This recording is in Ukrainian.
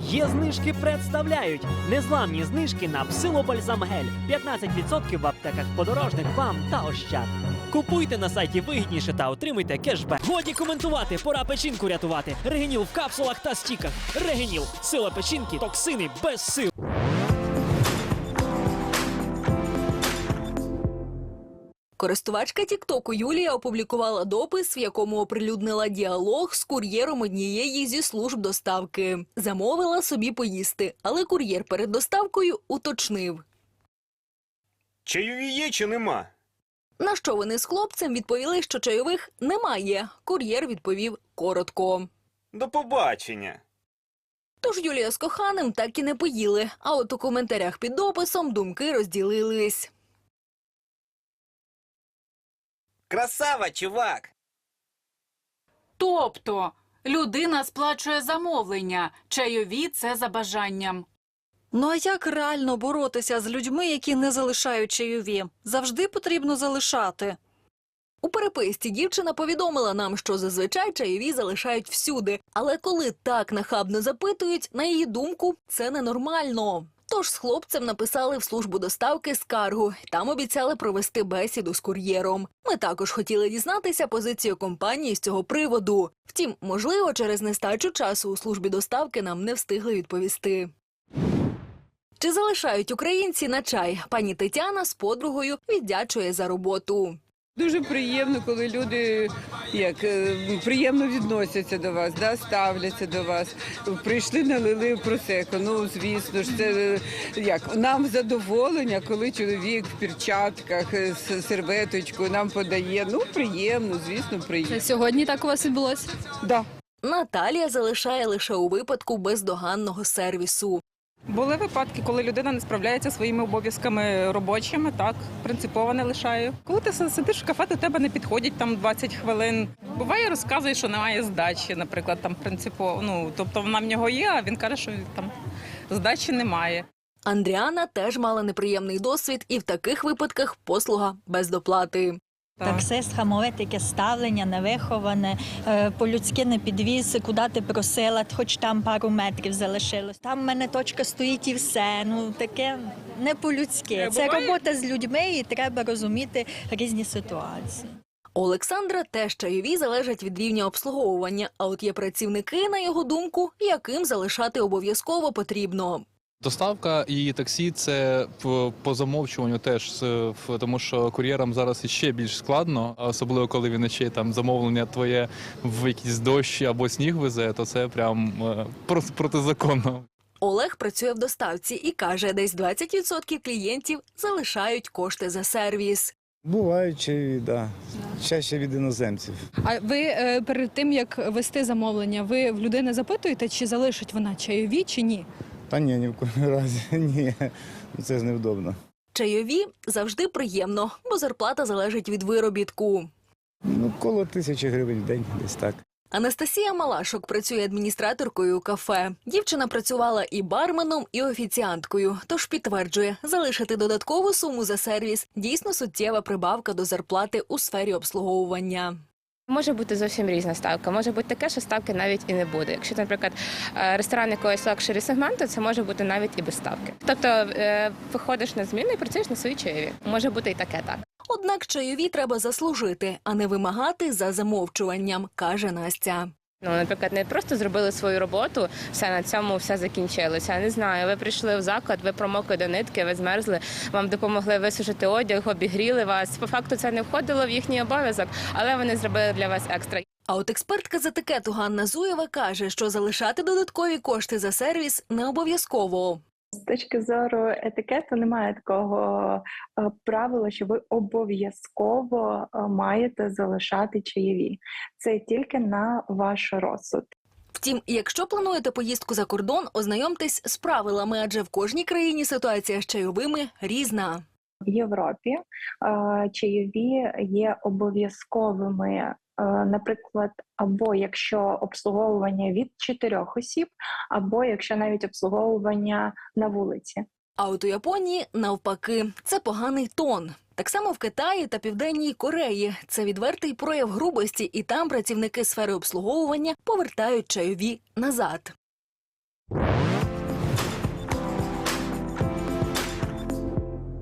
Є знижки представляють незламні знижки на псилобальзамгель. 15% в аптеках подорожних вам та ощад. Купуйте на сайті вигідніше та отримуйте кешбек. Годі коментувати, пора печінку рятувати. Регеніл в капсулах та стіках. Регеніл, сила печінки, токсини без сил. Користувачка Тіктоку Юлія опублікувала допис, в якому оприлюднила діалог з кур'єром однієї зі служб доставки. Замовила собі поїсти, але кур'єр перед доставкою уточнив. Чайові є чи нема? На що вони з хлопцем відповіли, що чайових немає. Кур'єр відповів коротко. До побачення. Тож Юлія з коханим так і не поїли. А от у коментарях під дописом думки розділились. Красава, чувак! Тобто людина сплачує замовлення, чайові це за бажанням. Ну а як реально боротися з людьми, які не залишають чайові? Завжди потрібно залишати. У переписці дівчина повідомила нам, що зазвичай чайові залишають всюди. Але коли так нахабно запитують, на її думку, це ненормально. Тож з хлопцем написали в службу доставки скаргу. Там обіцяли провести бесіду з кур'єром. Ми також хотіли дізнатися позицію компанії з цього приводу. Втім, можливо, через нестачу часу у службі доставки нам не встигли відповісти. Чи залишають українці на чай? Пані Тетяна з подругою віддячує за роботу. Дуже приємно, коли люди як е, приємно відносяться до вас, да, ставляться до вас. Прийшли, налили просеко. Ну звісно ж, це е, як нам задоволення, коли чоловік в перчатках е, з серветочкою нам подає. Ну приємно, звісно, приємно. Сьогодні так у вас відбулося? Да. Наталія залишає лише у випадку бездоганного сервісу. Були випадки, коли людина не справляється своїми обов'язками робочими, так принципово не лишаю. Коли ти сидиш в кафе, до тебе не підходять там 20 хвилин. Буває, розказує, що немає здачі, наприклад, там принципово. Ну тобто вона в нього є, а він каже, що там здачі немає. Андріана теж мала неприємний досвід, і в таких випадках послуга без доплати. Таксист, хамове таке ставлення, невиховане, е, по-людськи не підвіз, куди ти просила, хоч там пару метрів залишилось. Там в мене точка стоїть і все. Ну таке не по-людськи. Е, Це робота з людьми, і треба розуміти різні ситуації. Олександра теж чайові залежать від рівня обслуговування. А от є працівники, на його думку, яким залишати обов'язково потрібно. Доставка і таксі це по, замовчуванню теж, в- тому що кур'єрам зараз іще більш складно, особливо коли він ще там замовлення твоє в якийсь дощ або сніг везе, то це прям е, просто протизаконно. Олег працює в доставці і каже, десь 20% клієнтів залишають кошти за сервіс. Бувають да. Чаще від іноземців. А ви е, перед тим як вести замовлення, ви в людини запитуєте, чи залишить вона чайові, чи ні? Та ні, ні в коєму разі. Ні. Ну, Це ж невдобно. Чайові завжди приємно, бо зарплата залежить від виробітку. Ну, коло тисячі гривень в день, десь так. Анастасія Малашок працює адміністраторкою у кафе. Дівчина працювала і барменом, і офіціанткою. Тож підтверджує, залишити додаткову суму за сервіс дійсно суттєва прибавка до зарплати у сфері обслуговування. Може бути зовсім різна ставка. Може бути таке, що ставки навіть і не буде. Якщо, наприклад, е, ресторан якогось лакшері сегменту, це може бути навіть і без ставки. Тобто е, виходиш на зміну і працюєш на свої чаєві. Може бути і таке так. Однак чайові треба заслужити, а не вимагати за замовчуванням, каже Настя. Ну, наприклад, не просто зробили свою роботу, все на цьому все закінчилося. Не знаю. Ви прийшли в заклад, ви промокли до нитки, ви змерзли, вам допомогли висушити одяг, обігріли вас. По факту це не входило в їхній обов'язок, але вони зробили для вас екстра. А от експертка з етикету Ганна Зуєва каже, що залишати додаткові кошти за сервіс не обов'язково. З точки зору етикету немає такого е, правила, що ви обов'язково е, маєте залишати чаєві. Це тільки на ваш розсуд. Втім, якщо плануєте поїздку за кордон, ознайомтесь з правилами, адже в кожній країні ситуація з чайовими різна. В Європі е, чайові є обов'язковими, наприклад, або якщо обслуговування від чотирьох осіб, або якщо навіть обслуговування на вулиці. А от у Японії навпаки, це поганий тон. Так само в Китаї та Південній Кореї це відвертий прояв грубості, і там працівники сфери обслуговування повертають чайові назад.